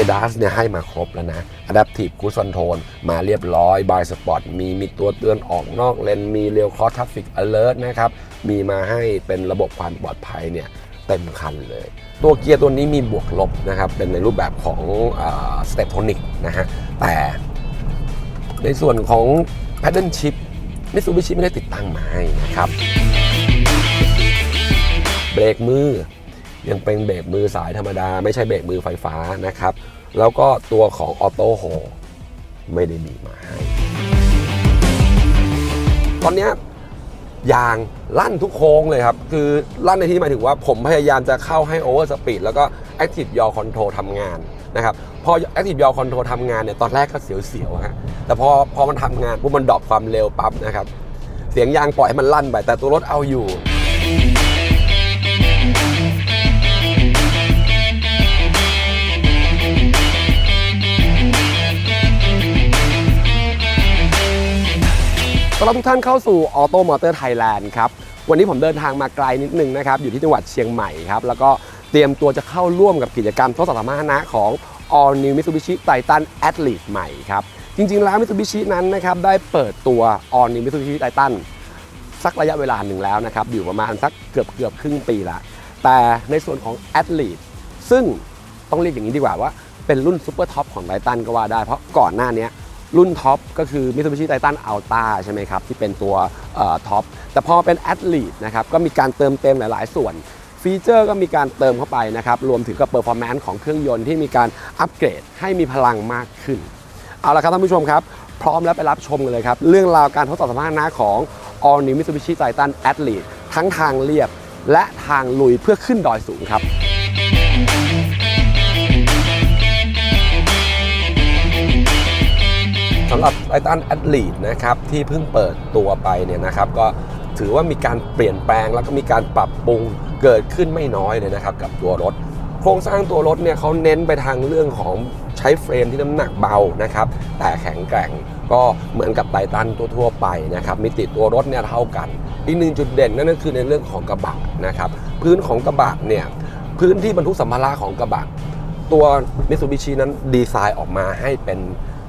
ADAS เนี่ยให้มาครบแล้วนะ Adaptive Cruise Control มาเรียบร้อย By Spot มีมีตัวเตือนออกนอกเลน มี Rail Cross Traffic Alert นะครับ มีมาให้เป็นระบบความปลอดภัยเนี่ยเต็มคันเลย ตัวเกียร์ตัวนี้มีบวกลบนะครับ เป็นในรูปแบบของสเตปโทนิกนะฮะ แต่ในส่วนของ Paddle Shift มิตซูบิชิไม่ได้ติดตั้งมาให้นะครับ เบรกมือ ยังเป็นเบรกมือสายธรรมดา ไม่ใช่เบรกมือไฟฟ้านะครับ แล้วก็ตัวของออโต้โฮไม่ได้มีมาให้ ตอนนี้ยางลั่นทุกโค้งเลยครับ คือลั่นในที่หมายถึงว่าผมพยายามจะเข้าให้โอเวอร์สปีดแล้วก็ Active Yaw Control ทำงานนะครับ พอ Active Yaw Control ทำงานเนี่ย ตอนแรกก็เสียวๆฮะแต่พอพอมันทำงานปุ๊บมันดรอปความเร็วปั๊บนะครับ เสียงยางปล่อยให้มันลั่นไป แต่ตัวรถเอาอยู่ ต้อนรับทุกท่านเข้าสู่ Auto Motor Thailand ครับ วันนี้ผมเดินทางมาไกลนิดนึงนะครับ อยู่ที่จังหวัดเชียงใหม่ครับ แล้วก็เตรียมตัวจะเข้าร่วมกับกิจกรรมทดสอบสมรรถนะของ All New Mitsubishi Titan Athlete ใหม่ครับ จริง ๆ แล้ว Mitsubishi นั้นนะครับ ได้เปิดตัว All New Mitsubishi Titan สักระยะเวลาหนึ่งแล้วนะครับ อยู่ประมาณสักเกือบเกือบครึ่งปีละ แต่ในส่วนของ Athlete ซึ่งต้องเรียกอย่างนี้ดีกว่าว่าเป็นรุ่นซูเปอร์ท็อปของไททันก็ว่าได้ เพราะก่อนหน้านี้ รุ่นท็อปก็คือ Mitsubishi Titan Alta ใช่ไหมครับ ที่เป็นตัวท็อป แต่พอเป็น a t l e t นะครับ ก็มีการเติมเต็มหลาย ๆ ส่วนฟีเจอร์ก็มีการเติมเข้าไปนะครับ รวมถึงกับเปอร์ฟอร์แมนซ์ของเครื่องยนต์ที่มีการอัปเกรดให้มีพลังมากขึ้น เอาละครับท่านผู้ชมครับ พร้อมแล้วไปรับชมกันเลยครับ เรื่องราวการทดสอบสมรรถนะของ All New Mitsubishi Titan Athlete ทั้งทางเรียบและทางลุยเพื่อขึ้นดอยสูงครับ สำหรับ Titan Athlete นะครับที่เพิ่งเปิดตัวไปเนี่ยนะครับก็ถือว่ามีการเปลี่ยนแปลงแล้วก็มีการปรับปรุงเกิดขึ้นไม่น้อยเลยนะครับกับตัวรถ โครงสร้างตัวรถเนี่ยเขาเน้นไปทางเรื่องของใช้เฟรมที่น้ำหนักเบานะครับแต่แข็งแกร่งก็เหมือนกับไททันทั่วๆไปนะครับมิติตัวรถเนี่ยเท่ากัน อีกหนึ่งจุดเด่นนั่นก็คือในเรื่องของกระบะนะครับพื้นของกระบะเนี่ยพื้นที่บรรทุกสัมภาระของกระบะตัว Mitsubishi นั้นดีไซน์ออกมาให้เป็น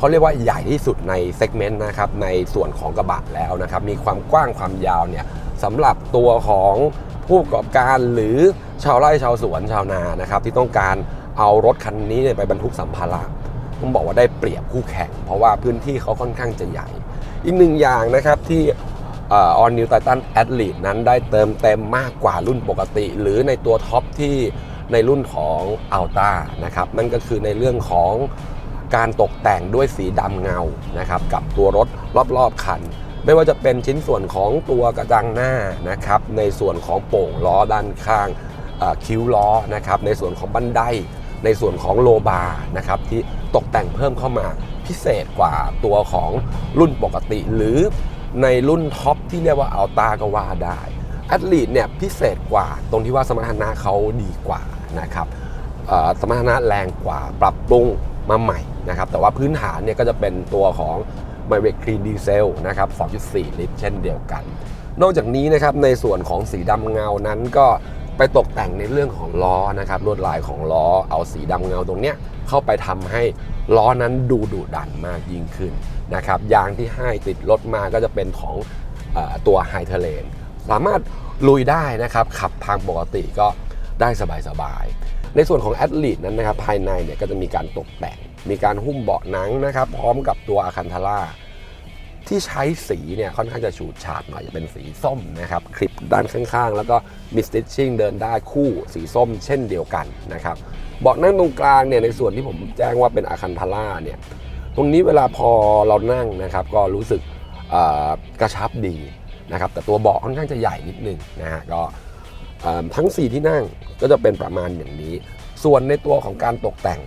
เขาเรียกว่าใหญ่ที่สุดในเซกเมนต์นะครับในส่วนของกระบะแล้วนะครับมีความกว้างความยาวเนี่ยสำหรับตัวของผู้ประกอบการหรือชาวไร่ชาวสวนชาวนานะครับที่ต้องการเอารถคันนี้ไปบรรทุกสัมภาระต้องบอกว่าได้เปรียบคู่แข่ง เพราะว่าพื้นที่เขาค่อนข้างจะใหญ่ อีกหนึ่งอย่างนะครับที่ออนนิวไททันแอดลีนั้นได้เติมเต็มมากกว่ารุ่นปกติ หรือในตัวท็อปที่ในรุ่นของอัลต้านะครับนั่นก็คือในเรื่องของ การตกแต่งด้วยสีดำเงานะครับกับตัวรถรอบๆคัน ไม่ว่าจะเป็นชิ้นส่วนของตัวกระจังหน้านะครับในส่วนของโป่งล้อด้านข้างคิ้วล้อนะครับในส่วนของบันได ในส่วนของโลบาร์นะครับที่ตกแต่งเพิ่มเข้ามาพิเศษกว่าตัวของรุ่นปกติ หรือในรุ่นท็อปที่เรียกว่าอัลตาก็ว่าได้แอดลีดเนี่ยพิเศษกว่าตรงที่ว่าสมรรถนะเขาดีกว่านะครับสมรรถนะแรงกว่าปรับปรุงมาใหม่ นะครับแต่ว่าพื้นฐานเนี่ยก็จะเป็นตัวของ m y r e c Clean Diesel นะครับ 2.4 ลิตรเช่นเดียวกัน นอกจากนี้นะครับในส่วนของสีดำเงานั้นก็ไปตกแต่งในเรื่องของล้อนะครับลวดลายของล้อเอาสีดำเงาตรงเนี้ยเข้าไปทำให้ล้อนั้นดูดุดันมากยิ่งขึ้นนะครับยางที่ให้ติดรถมาก็จะเป็นของอตัวไฮเทเลนสามารถลุยได้นะครับขับทางปกติก็ได้สบายๆ ในส่วนของแอดลีดนั้นนะครับภายในเนี่ยก็จะมีการตกแต่ง มีการหุ้มเบาะหนังนะครับ พร้อมกับตัวอาคันทาร่าที่ใช้สีเนี่ยค่อนข้างจะฉูดฉาดหน่อยจะเป็นสีส้มนะครับ คลิปด้านข้างๆ แล้วก็มีสติชชิ่งเดินได้คู่สีส้มเช่นเดียวกันนะครับเบาะนั่งตรงกลางเนี่ยในส่วนที่ผมแจ้งว่าเป็นอาคันทาร่าเนี่ยตรงนี้เวลาพอเรานั่งนะครับ ก็รู้สึกกระชับดีนะครับ แต่ตัวเบาะค่อนข้างจะใหญ่นิดนึงนะฮะก็ทั้ง 4 ที่นั่งก็จะเป็นประมาณอย่างนี้ ส่วนในตัวของการตกแต่ง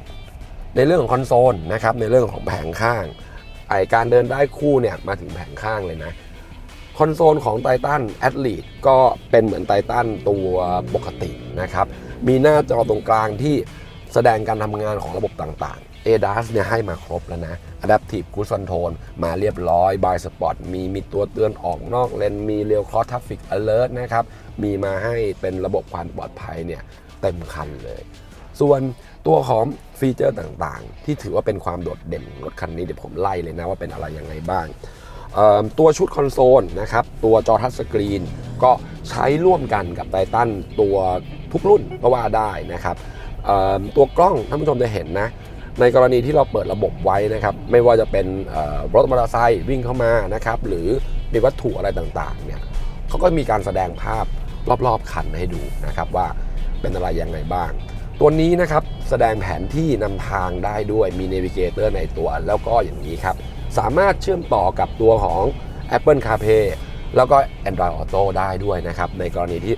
ในเรื่องของคอนโซลนะครับในเรื่องของแผงข้างไอการเดินได้คู่เนี่ยมาถึงแผงข้างเลยนะคอนโซลของไททันแอดลีดก็เป็นเหมือนไททันตัวปกตินะครับมีหน้าจอตรงกลางที่แสดงการทำงานของระบบต่างๆ ADAS เนี่ยให้มาครบแล้วนะ Adaptive Cruise Control มาเรียบร้อย By Spot มีมีตัวเตือนออกนอกเลน มี Rail Cross Traffic Alert นะครับ มีมาให้เป็นระบบความปลอดภัยเนี่ยเต็มคันเลย ส่วนตัวของฟีเจอร์ต่างๆ ที่ถือว่าเป็นความโดดเด่นของรถคันนี้เดี๋ยวผมไล่เลยนะว่าเป็นอะไรยังไงบ้างตัวชุดคอนโซลนะครับตัวจอทัชสกรีนก็ใช้ร่วมกันกับไททันตัวทุกรุ่นก็ว่าได้นะครับตัวกล้องท่านผู้ชมจะเห็นนะในกรณีที่เราเปิดระบบไว้นะครับไม่ว่าจะเป็นรถมอเตอร์ไซค์วิ่งเข้ามานะครับหรือมีวัตถุอะไรต่างๆเนี่ยเขาก็มีการแสดงภาพรอบๆคันให้ดูนะครับว่าเป็นอะไรยังไงบ้าง ตัวนี้นะครับแสดงแผนที่นำทางได้ด้วยมี n น v ิเกเตอร์ในตัวแล้วก็อย่างนี้ครับ สามารถเชื่อมต่อกับตัวของ Apple CarPlay แล้วก็ Android Auto ได้ด้วยนะครับ ในกรณีที่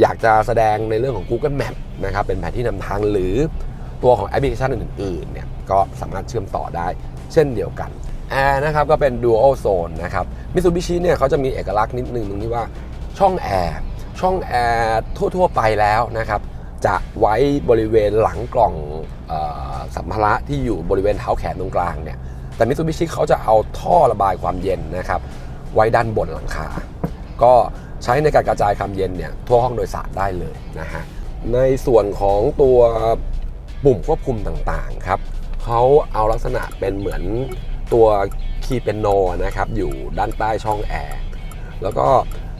อยากจะแสดงในเรื่องของ Google Map นะครับเป็นแผนที่นำทางหรือตัวของแอปพลิเคชันอื่นๆเนี่ยก็สามารถเชื่อมต่อได้เช่นเดียวกันแอร์นะครับก็เป็น Dual Zone นะครับมิ t ซูบิชิเนี่ยเขาจะมีเอกลักษณ์นิดนึงตรงที่ว่าช่องแอร์ช่องแอร์ทั่ว ๆ ไปแล้วนะครับ จะไว้บริเวณหลังกล่องออสัมภาระที่อยู่บริเวณเท้าแขนตรงกลางเนี่ยแต่มิ t ซูบิชิเขาจะเอาท่อระบายความเย็นนะครับไว้ด้านบนหลังคา ก็ใช้ในการกระจายความเย็นเนี่ยทั่วห้องโดยสารได้เลยนะฮะในส่วนของตัวปุ่มควบคุมต่างๆครับเขาเอาลักษณะเป็นเหมือนตัวคีย์เป็นโนนะครับอยู่ด้านใต้ช่องแอร์แล้วก็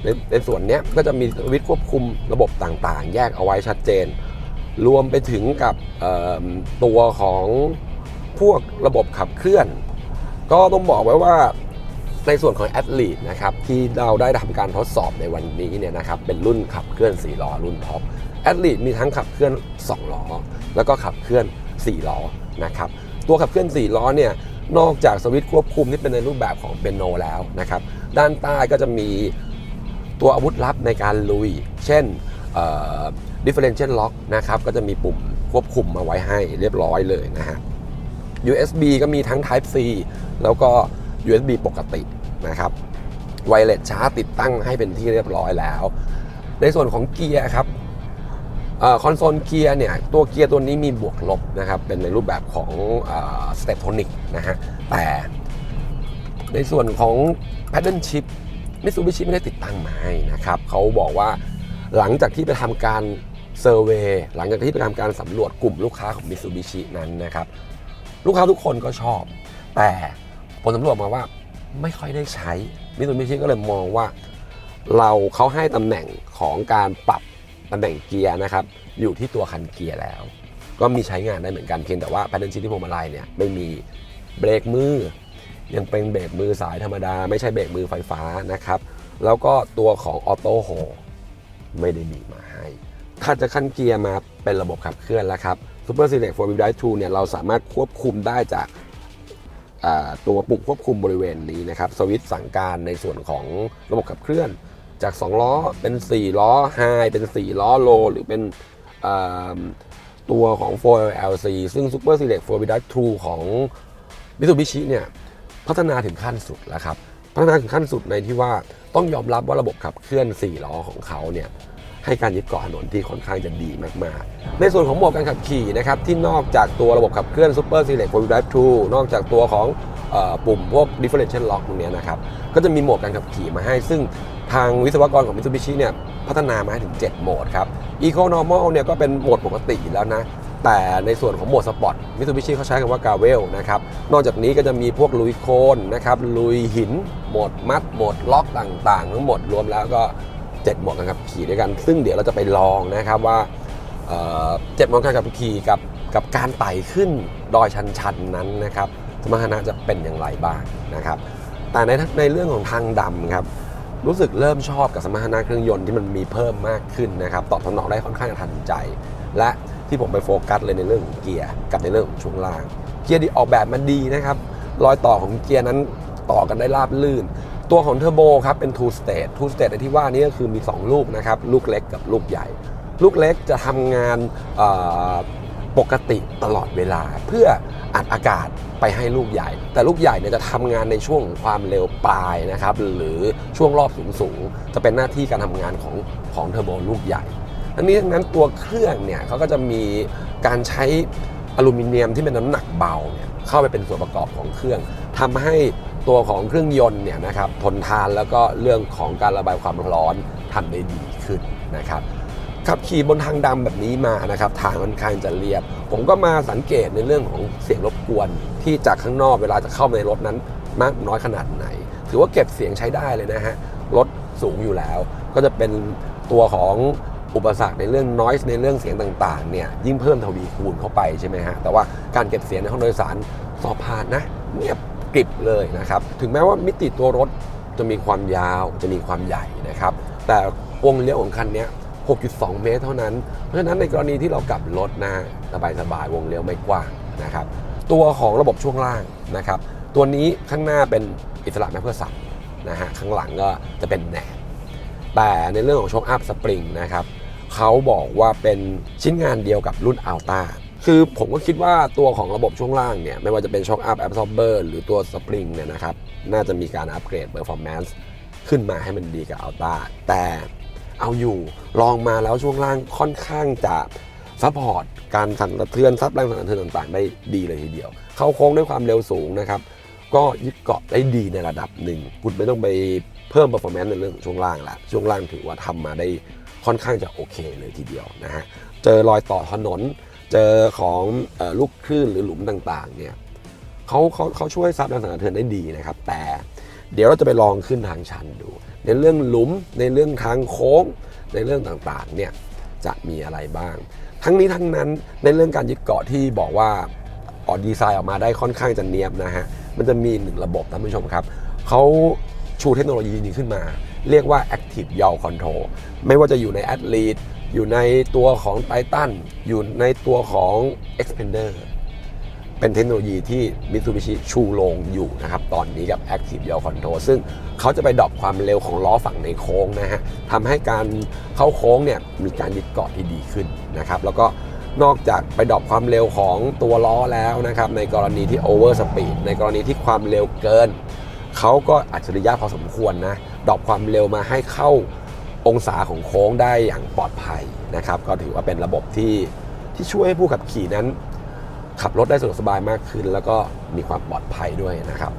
ในในส่วนนี้ก็จะมีสวิตช์ควบคุมระบบต่างๆ แยกเอาไว้ชัดเจน รวมไปถึงกับตัวของพวกระบบขับเคลื่อน ก็ต้องบอกไว้ว่าในส่วนของ a อ l e t e นะครับที่เราได้ทำการทดสอบในวันนี้เนี่ยนะครับเป็นรุ่นขับเคลื่อน4ล้อรุ่นท็อป a อ l e t e มีทั้งขับเคลื่อน2ล้อแล้วก็ขับเคลื่อน4ล้อนะครับตัวขับเคลื่อน4ล้อเนี่ยนอกจากสวิตช์ควบคุมที่เป็นในรูปแบบของเปนโนแล้วนะครับด้านใต้ก็จะมี ตัวอาวุธลับในการลุย เช่น differential lock นะครับก็จะมีปุ่มควบคุมมาไว้ให้เรียบร้อยเลยนะฮะ USB ก็มีทั้ง Type C แล้วก็ USB ปกตินะครับไวเลสชาร์จติดตั้งให้เป็นที่เรียบร้อยแล้ว ในส่วนของเกียร์ครับคอนโซลเกียร์เนี่ยตัวเกียร์ตัวนี้มีบวกลบนะครับเป็นในรูปแบบของสเตปโทนิกนะฮะแต่ในส่วนของ Paddle Chip มิ t ซูบิชิไม่ได้ติดตั้งมาให้นะครับเขาบอกว่าหลังจากที่ไปทำการเซอร์เวยหลังจากที่ไปทำการสำรวจกลุ่มลูกค้าของมิ t ซูบิชินั้นนะครับลูกค้าทุกคนก็ชอบ แต่ผลสำรวจมาว่าไม่ค่อยได้ใช้มิ t ซูบิชิก็เลยมองว่า เราเขาให้ตำแหน่งของการปรับตำแหน่งเกียร์นะครับอยู่ที่ตัวคันเกียร์แล้ว ก็มีใช้งานได้เหมือนกันเพียงแต่ว่าแพทเทิร์นชิปที่พวงมาลัยเนี่ยไม่มีเบรกมือ ยังเป็นเบรกมือสายธรรมดา ไม่ใช่เบรกมือไฟฟ้านะครับ แล้วก็ตัวของออโต้โฮไม่ได้มีมาให้ ถ้าจะขั้นเกียร์มาเป็นระบบขับเคลื่อนแล้วครับ Super Select 4 Wheel Drive 2เนี่ยเราสามารถควบคุมได้จากตัวปุ่มควบคุมบริเวณนี้นะครับสวิตช์สั่งการในส่วนของระบบขับเคลื่อน จาก 2 ล้อเป็น 4 ล้อ High เป็น 4 ล้อ Low หรือเป็นตัวของ 4LC ซึ่ง Super Select 4 Wheel Drive 2ของ Mitsubishi เนี่ย พัฒนาถึงขั้นสุดแล้วครับพัฒนาถึงขั้นสุดในที่ว่าต้องยอมรับว่าระบบขับเคลื่อน 4 ล้อของเขาเนี่ยให้การยึดเกาะถนนที่ค่อนข้างจะดีมากๆ ในส่วนของโหมดการขับขี่นะครับที่นอกจากตัวระบบขับเคลื่อน Super Select 4 w Drive 2นอกจากตัวของออปุ่มพวก Differential Lock ตรงนี้นะครับก็จะมีโหมดการขับขี่มาให้ ซึ่งทางวิศวกรของ Mitsubishi เนี่ยพัฒนามาถึง 7 โหมดครับ Eco Normal เนี่ยก็เป็นโหมดปกติแล้วนะ แต่ในส่วนของโหมดสปอร์ตมิ t ซูบิชิเขาใช้คำว่ากาเวลนะครับนอกจากนี้ก็จะมีพวกลุยโคลนนะครับลุยหินโหมดมัดโหมดล็อกต่างๆ ทั้งหมดรวมแล้วก็7โหมดการขับขี่ด้วยกัน ซึ่งเดี๋ยวเราจะไปลองนะครับว่าเจ็ดโหมดการขับขี่กับกับการไต่ขึ้นดอยชันๆนั้นนะครับสมรรถนะจะเป็นอย่างไรบ้างนะครับแต่ในในเรื่องของทางดำครับรู้สึกเริ่มชอบกับสมรรถนะเครื่องยนต์ที่มันมีเพิ่มมากขึ้นนะครับตอบสนองได้ค่อนข้างทันใจ และ ที่ผมไปโฟกัสเลยในเรื่องของเกียร์กับในเรื่องของช่วงล่าง เกียร์ที่ออกแบบมาดีนะครับรอยต่อของเกียร์นั้นต่อกันได้ราบลื่น ตัวของเทอร์โบครับเป็น two state two state ในที่ว่านี้ก็คือมี 2 ลูกนะครับลูกเล็กกับลูกใหญ่ ลูกเล็กจะทำงานปกติตลอดเวลาเพื่ออัดอากาศไปให้ลูกใหญ่ แต่ลูกใหญ่เนี่ยจะทำงานในช่วงความเร็วปลายนะครับหรือช่วงรอบสูงๆจะเป็นหน้าที่การทำงานของของเทอร์โบลูกใหญ่ ทั้งนี้ทั้งนั้นตัวเครื่องเนี่ยเขาก็จะมีการใช้อลูมิเนียมที่เป็นน้ำหนักเบาเนี่ยเข้าไปเป็นส่วนประกอบของเครื่องทำให้ตัวของเครื่องยนต์เนี่ยนะครับทนทานแล้วก็เรื่องของการระบายความร้อนทำได้ดีขึ้นนะครับขับขี่บนทางดำแบบนี้มานะครับทางค่อนข้างจะเรียบ ผมก็มาสังเกตในเรื่องของเสียงรบกวน ที่จากข้างนอกเวลาจะเข้ามาในรถนั้นมากน้อยขนาดไหน ถือว่าเก็บเสียงใช้ได้เลยนะฮะรถสูงอยู่แล้ว ก็จะเป็นตัวของ อุปสรรคในเรื่อง noise ในเรื่องเสียงต่างๆเนี่ยยิ่งเพิ่มทวีคูณเข้าไปใช่ไหมฮะแต่ว่าการเก็บเสียงในห้องโดยสารสอบผ่านนะเงียบกริบเลยนะครับถึงแม้ว่ามิติตัวรถจะมีความยาวจะมีความใหญ่นะครับแต่วงเลี้ยวของคันเนี้ย6.2 เมตรเท่านั้น เพราะฉะนั้นในกรณีที่เรากลับรถนะฮะสบายๆวงเลี้ยวไม่กว้างนะครับ ตัวของระบบช่วงล่างนะครับ ตัวนี้ข้างหน้าเป็นอิสระแม่เพื่อสับนะฮะข้างหลังก็จะเป็นแหนบแต่ในเรื่องของโชคอัพสปริงนะครับ เขาบอกว่าเป็นชิ้นงานเดียวกับรุ่นอัลต้าคือผมก็คิดว่าตัวของระบบช่วงล่างเนี่ย ไม่ว่าจะเป็นช็อคอัพแอบซอร์เบอร์หรือตัวสปริงเนี่ยนะครับ น่าจะมีการอัปเกรดเ e อร์ฟอร์แมนซ์ขึ้นมาให้มันดีกับอัลต้าแต่เอาอยู่ลองมาแล้วช่วงล่างค่อนข้างจะซัพพอร์ตการสั่นสะเทือนซับแรงสั่นสะเทือนต่างๆ ได้ดีเลยทีเดียว เข้าโค้งด้วยความเร็วสูงนะครับ ก็ยึดเกาะได้ดีในระดับหนึ่ง คุณไม่ต้องไปเพิ่ม performance ในเรื่องของช่วงล่างละช่วงล่างถือว่าทำมาได้ ค่อนข้างจะโอเคเลยทีเดียวนะฮะเจอรอยต่อถนน เจอของอลูกคลื่นหรือหลุมต่างๆเนี่ยเขาเขาเขาช่วยซับแรงสั่นสะเทือนได้ดีนะครับ แต่เดี๋ยวเราจะไปลองขึ้นทางชันดู ในเรื่องหลุมในเรื่องทางโค้ง ในเรื่องต่างๆเนี่ยจะมีอะไรบ้าง ทั้งนี้ทั้งนั้นในเรื่องการยึดเกาะที่บอกว่าออกดีไซน์ออกมาได้ค่อนข้างจะเนียบนะฮะมันจะมีหนึ่งระบบท่านผู้ชมครับเขาชูเทคโนโลยีนี้ขึ้นมา เรียกว่า Active Yaw Control ไม่ว่าจะอยู่ใน a t l e t อยู่ในตัวของ Titan อยู่ในตัวของ Expander เป็นเทคโนโลยีที่ Mitsubishi ชูโรงอยู่นะครับ ตอนนี้กับ Active Yaw Control ซึ่งเขาจะไปดรอปความเร็วของล้อฝั่งในโค้งนะฮะทำให้การเข้าโค้งเนี่ยมีการยึดเกาะที่ดีขึ้นนะครับ แล้วก็นอกจากไปดรอปความเร็วของตัวล้อแล้วนะครับ ในกรณีที่ Over Speed ในกรณีที่ความเร็วเกิน เขาก็อัจฉริยะพอสมควรนะ ดรอปความเร็วมาให้เข้าองศาของโค้งได้อย่างปลอดภัยนะครับ ก็ถือว่าเป็นระบบที่ที่ช่วยให้ผู้ขับขี่นั้น ขับรถได้สะดวกสบายมากขึ้น แล้วก็มีความปลอดภัยด้วยนะครับ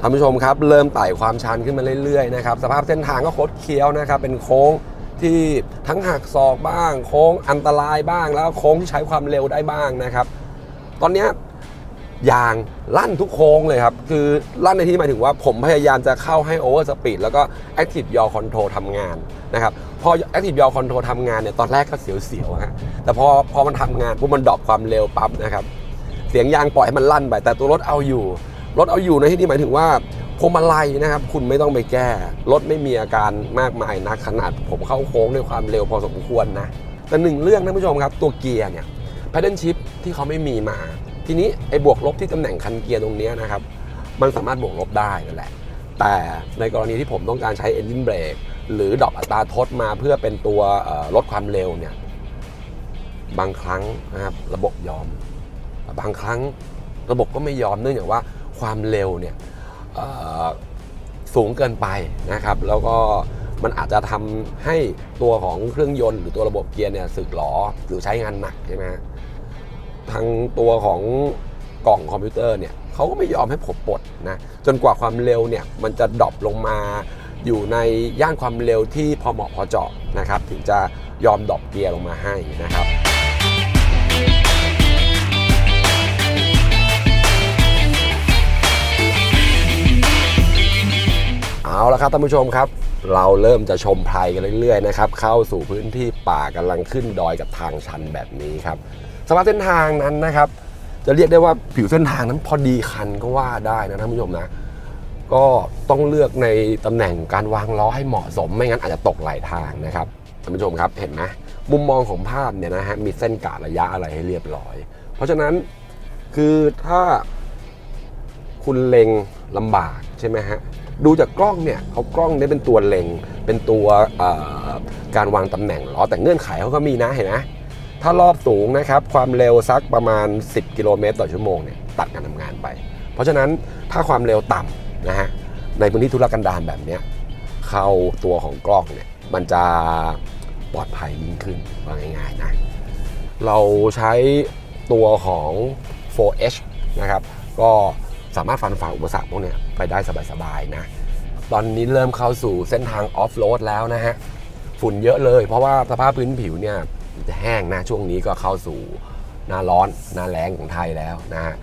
ท่านผู้ชมครับ เริ่มไต่ความชันขึ้นมาเรื่อยๆนะครับสภาพเส้นทางก็คดเคี้ยวนะครับ เป็นโค้งที่ทั้งหักศอกบ้าง โค้งอันตรายบ้าง แล้วโค้งที่ใช้ความเร็วได้บ้างนะครับ ตอนนี้ ยางลั่นทุกโค้งเลยครับ คือลั่นในที่หมายถึงว่าผมพยายามจะเข้าให้โอเวอร์สปีดแล้วก็ Active Yaw Control ทำงานนะครับ พอ Active Yaw Control ทำงานเนี่ย ตอนแรกก็เสียวๆฮะแต่พอพอมันทำงานปุ๊บมันดรอปความเร็วปั๊บนะครับ เสียงยางปล่อยให้มันลั่นไป แต่ตัวรถเอาอยู่ รถเอาอยู่ในที่นี้หมายถึงว่าพวงมาลัยนะครับ คุณไม่ต้องไปแก้ รถไม่มีอาการมากมายนักขนาดผมเข้าโค้งด้วยความเร็วพอสมควรนะแต่หนึ่งเรื่องท่านผู้ชมครับตัวเกียร์เนี่ย paddle shift ที่เขาไม่มีมา ทีนี้ไอ้บวกลบที่ตำแหน่งคันเกียร์ตรงนี้นะครับ มันสามารถบวกลบได้นั่นแหละ แต่ในกรณีที่ผมต้องการใช้ engine brake หรือดรอปอัตราทดมาเพื่อเป็นตัวลดความเร็วเนี่ย บางครั้งนะครับระบบยอม บางครั้งระบบก็ไม่ยอมเนื่องจากว่าความเร็วเนี่ยสูงเกินไปนะครับ แล้วก็มันอาจจะทำให้ตัวของเครื่องยนต์หรือตัวระบบเกียร์เนี่ยสึกหรอหรือใช้งานหนักใช่ไหมฮะ ทางตัวของกล่องคอมพิวเตอร์เนี่ยเขาก็ไม่ยอมให้ผมปลดนะจนกว่าความเร็วเนี่ยมันจะดรอปลงมาอยู่ในย่านความเร็วที่พอเหมาะพอเจาะนะครับถึงจะยอมดรอปเกียร์ลงมาให้นะครับเอาละครับท่านผู้ชมครับ เราเริ่มจะชมไพรกันเรื่อยๆนะครับเข้าสู่พื้นที่ป่ากำลังขึ้นดอยกับทางชันแบบนี้ครับ สภาพเส้นทางนั้นนะครับ จะเรียกได้ว่าผิวเส้นทางนั้นพอดีคันก็ว่าได้นะท่านผู้ชมนะ ก็ต้องเลือกในตำแหน่งการวางล้อให้เหมาะสม ไม่งั้นอาจจะตกไหลทางนะครับท่านผู้ชมครับเห็นไหมมุมมองของภาพเนี่ยนะฮะมีเส้นกะระยะอะไรให้เรียบร้อย เพราะฉะนั้นคือถ้าคุณเล็งลำบากใช่ไหมฮะดูจากกล้องเนี่ยเขากล้องนี่ยเป็นตัวเล็ง เป็นตัวการวางตำแหน่งล้อแต่เงื่อนไขเขาก็มีนะเห็นไหม ถ้ารอบสูงนะครับความเร็วสักประมาณ 10 กิโลเมตรต่อชั่วโมงเนี่ยตัดการทำงานไป เพราะฉะนั้นถ้าความเร็วต่ำนะฮะในพื้นที่ธุรกันดารแบบเนี้ยเข้าตัวของกล้องเนี่ยมันจะปลอดภัยยิ่งขึ้นว่าง่ายๆนะเราใช้ตัวของ 4H นะครับก็สามารถฟันฝ่าอุปสรรคพวกเนี้ยไปได้สบายๆนะ ตอนนี้เริ่มเข้าสู่เส้นทางออฟโรดแล้วนะฮะ ฝุ่นเยอะเลยเพราะว่าสภาพพื้นผิวเนี่ย จะแห้งนะช่วงนี้ก็เข้าสู่หน้าร้อนหน้าแล้งของไทยแล้วนะฮะ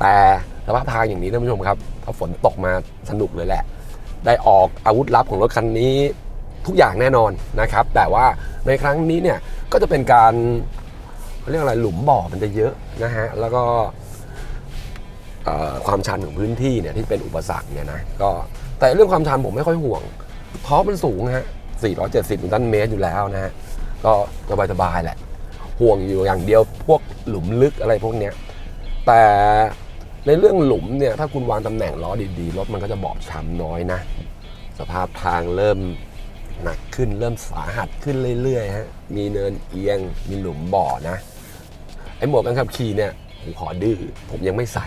แต่สภาพทางอย่างนี้ท่านผู้ชมครับ ถ้าฝนตกมาสนุกเลยแหละ ได้ออกอาวุธลับของรถคันนี้ทุกอย่างแน่นอนนะครับ แต่ว่าในครั้งนี้เนี่ยก็จะเป็นการเรียกอะไรหลุมบ่อมันจะเยอะนะฮะแล้วก็ความชันของพื้นที่เนี่ยที่เป็นอุปสรรคเนี่ยนะก็แต่เรื่องความชันผมไม่ค่อยห่วง เพราะมันสูงฮะ470นิวตันเมตรอยู่แล้วนะฮะ ก็สบายๆแหละ ห่วงอยู่อย่างเดียวพวกหลุมลึกอะไรพวกเนี้ยแต่ในเรื่องหลุมเนี่ยถ้าคุณวางตำแหน่งล้อดีๆรถมันก็จะบอบช้ำน้อยนะ สภาพทางเริ่มหนักขึ้นเริ่มสาหัสขึ้นเรื่อยๆฮะมีเนินเอียงมีหลุมบ่อนะไอ้หมวกกันขับขี่เนี่ยผมขอดื้อผมยังไม่ใส่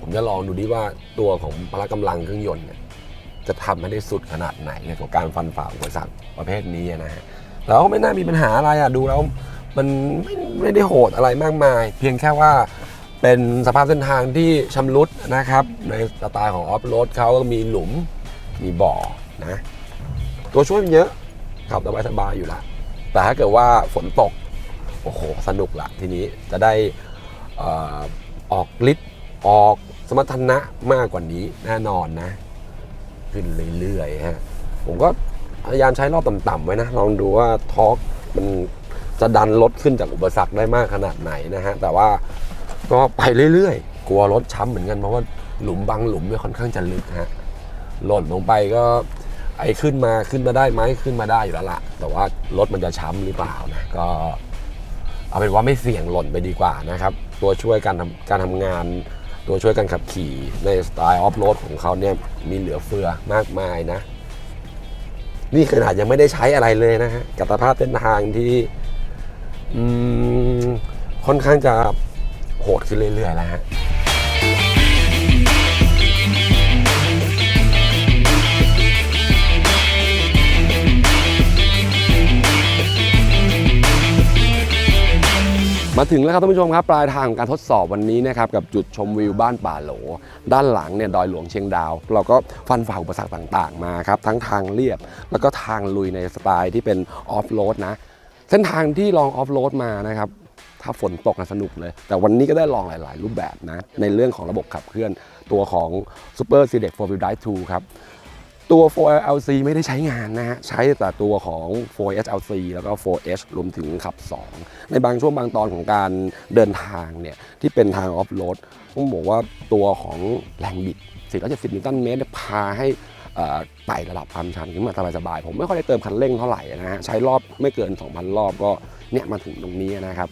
ผมจะลองดูดิว่าตัวของพละกำลังเครื่องยนต์เนี่ยจะทำให้ได้สุดขนาดไหนในกับการฟันฝ่าอุปสรรคประเภทนี้นะฮะ แล้วก็ไม่น่ามีปัญหาอะไรอะดูแล้วมันไม่ไม่ได้โหดอะไรมากมาย เพียงแค่ว่าเป็นสภาพเส้นทางที่ชำรุดนะครับ ในสไตล์ของออฟโรดเขาก็มีหลุมมีบ่อนะตัวช่วยมันเยอะขับสบายสบายอยู่ละแต่ถ้าเกิดว่าฝนตก โอ้โห สนุกละทีนี้จะได้ออออกฤทธิ์ออกสมรรถนะมากกว่านี้แน่นอนนะ ขึ้นเรื่อยๆฮะผมก็ พยายามใช้รอบต่ำๆไว้นะลองดูว่าทอร์กมันจะดันรถขึ้นจากอุปสรรคได้มากขนาดไหนนะฮะแต่ว่าก็ไปเรื่อยๆ กลัวรถช้ำเหมือนกันเพราะว่าหลุมบางหลุมเนี่ยค่อนข้างจะลึกฮะหล่นลงไปก็ไอ้ขึ้นมาขึ้นมาได้ไหมขึ้นมาได้อยู่แล้วละแต่ว่ารถมันจะช้ำหรือเปล่านะก็เอาเป็นว่าไม่เสี่ยงหล่นไปดีกว่านะครับ ตัวช่วยการทำการทำงาน ตัวช่วยการขับขี่ในสไตล์ออฟโรดของเขาเนี่ยมีเหลือเฟือมากมายนะ นี่ขนาดยังไม่ได้ใช้อะไรเลยนะฮะกับสภาพเส้นทางที่ค่อนข้างจะโหดขึ้นเรื่อยๆแล้วฮะ มาถึงแล้วครับท่านผู้ชมครับปลายทางของการทดสอบวันนี้นะครับกับจุดชมวิวบ้านป่าโหล ด้านหลังเนี่ยดอยหลวงเชียงดาว เราก็ฟันฝ่าอุปสรรคต่างๆมาครับทั้งทางเรียบ แล้วก็ทางลุยในสไตล์ที่เป็นออฟโรดนะ เส้นทางที่ลองออฟโรดมานะครับถ้าฝนตกนะสนุกเลย แต่วันนี้ก็ได้ลองหลาย ๆ รูปแบบนะในเรื่องของระบบขับเคลื่อนตัวของ Super s e d e c 4 Wheel Drive 2ครับ ตัว 4LC ไม่ได้ใช้งานนะฮะ ใช้แต่ตัวของ 4SLC แล้วก็ 4H รวมถึงขับ 2 ในบางช่วงบางตอนของการเดินทางเนี่ย ที่เป็นทางออฟโรดต้องบอกว่าตัวของแรงบิด 470 นิวตันเมตรพาให้ไต่ระดับความชันขึ้นมาสบายๆผมไม่ค่อยได้เติมคันเร่งเท่าไหร่นะฮะ ใช้รอบไม่เกิน 2,000 รอบก็เนี่ยมาถึงตรงนี้นะครับ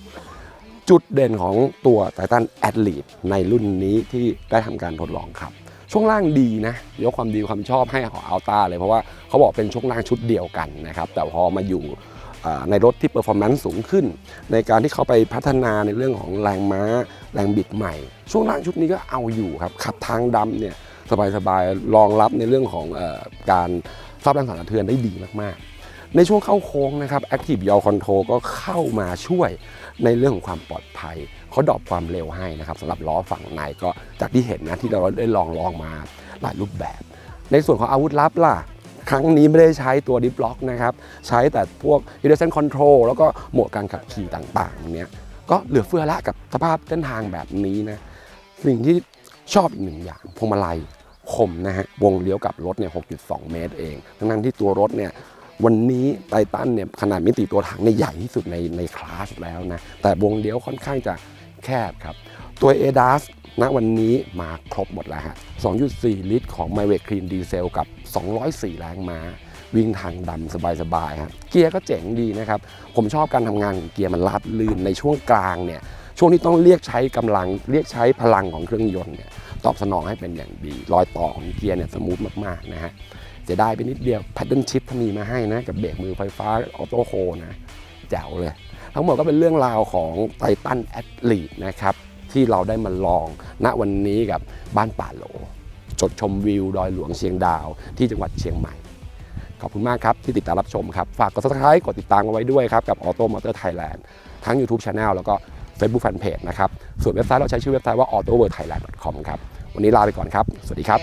จุดเด่นของตัวไททันแอดลีดในรุ่นนี้ที่ได้ทำการทดลองขับ ช่วงล่างดีนะยกความดีความชอบให้ของอัลต้าเลยเพราะว่าเขาบอกเป็นช่วงล่างชุดเดียวกันนะครับ แต่พอมาอยู่ในรถที่เปอร์ฟอร์แมนซ์สูงขึ้น ในการที่เขาไปพัฒนาในเรื่องของแรงม้า แรงบิดใหม่ ช่วงล่างชุดนี้ก็เอาอยู่ครับ ขับทางดำเนี่ยสบายๆรองรับในเรื่องของออการทราบแรงสั่นสะเทือนได้ดีมากๆ ในช่วงเข้าโค้งนะครับ Active Yaw Control ก็เข้ามาช่วย ในเรื่องของความปลอดภัยเขาดรอปความเร็วให้นะครับสำหรับล้อฝั่งในก็จากที่เห็นนะที่เราได้ลองลองมาหลายรูปแบบ ในส่วนของอาวุธลับล่ะครั้งนี้ไม่ได้ใช้ตัวดิฟล็อกนะครับ ใช้แต่พวก i r r i s i o n Control แล้วก็โหมดการขับขี่ต่างๆเนี้ยก็เหลือเฟือละกับสภาพเส้นทางแบบนี้นะ สิ่งที่ชอบอีกหนึ่งอย่างพวงมาลัยคมนะฮะวงเลี้ยวกับรถเนี่ย 6.2 เมตรเอง ทั้งนั้นที่ตัวรถเนี่ย วันนี้ไททันเนี่ยขนาดมิติตัวถังเนี่ยใหญ่ที่สุดในในคลาสแล้วนะ แต่วงเลี้ยวค่อนข้างจะแคบครับ ตัว a d a s ณวันนี้มาครบหมดแล้วฮะ 2.4 ลิตรของ m y w e c Clean Diesel กับ 204 แรงม้า วิ่งทางดำสบายๆครับเกียร์ก็เจ๋งดีนะครับ ผมชอบการทำงานของเกียร์มันลาดลื่นในช่วงกลางเนี่ยช่วงที่ต้องเรียกใช้กำลังเรียกใช้พลังของเครื่องยนต์เนี่ยตอบสนองให้เป็นอย่างดี รอยต่อของเกียร์เนี่ยสมูทมากๆนะฮะ เสียดายไปนิดเดียว paddle shift ถ้ามีมาให้นะ กับเบรกมือไฟฟ้าออโต้โฮนะแจ๋วเลย ทั้งหมดก็เป็นเรื่องราวของไททันแอดลีดนะครับที่เราได้มาลองณวันนี้กับบ้านป่าโหลจดชมวิวดอยหลวงเชียงดาว ที่จังหวัดเชียงใหม่ ขอบคุณมากครับ ที่ติดตามรับชมครับ ฝากกด subscribe กดติดตามเอาไว้ด้วยครับ กับ Auto Motor Thailand ทั้ง YouTube Channel แล้วก็ Facebook Fanpage นะครับ ส่วนเว็บไซต์เราใช้ชื่อเว็บไซต์ว่า autoworldthailand.com ครับ วันนี้ลาไปก่อนครับ สวัสดีครับ